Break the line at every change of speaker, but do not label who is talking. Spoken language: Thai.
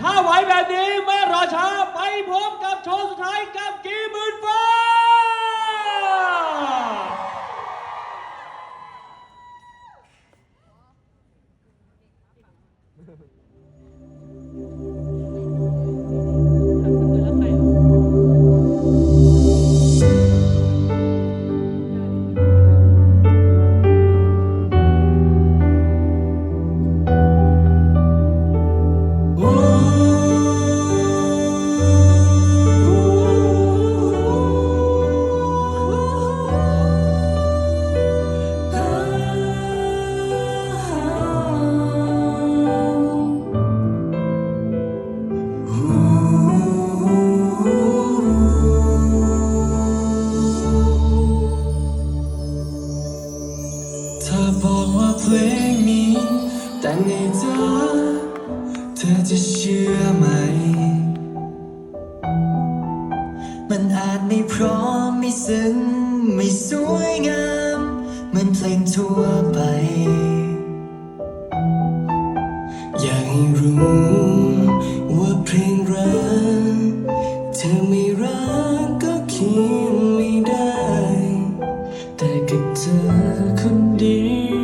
ถ้าไหวแบบนี้ไม่รอช้าไปพบกับโชว์สุดท้ายกับกีหมื่นฟ้า
บอกว่าเพลงนี้แต่งให้เธอ เธอจะเชื่อไหม
มันอาจไม่พร้อมไม่ซึ้งไม่สวยงามเหมือนเพลงทั่วไป
อยากให้รู้ว่าเพลงรัก เธอคนดีรู้ไหมฉันเขียน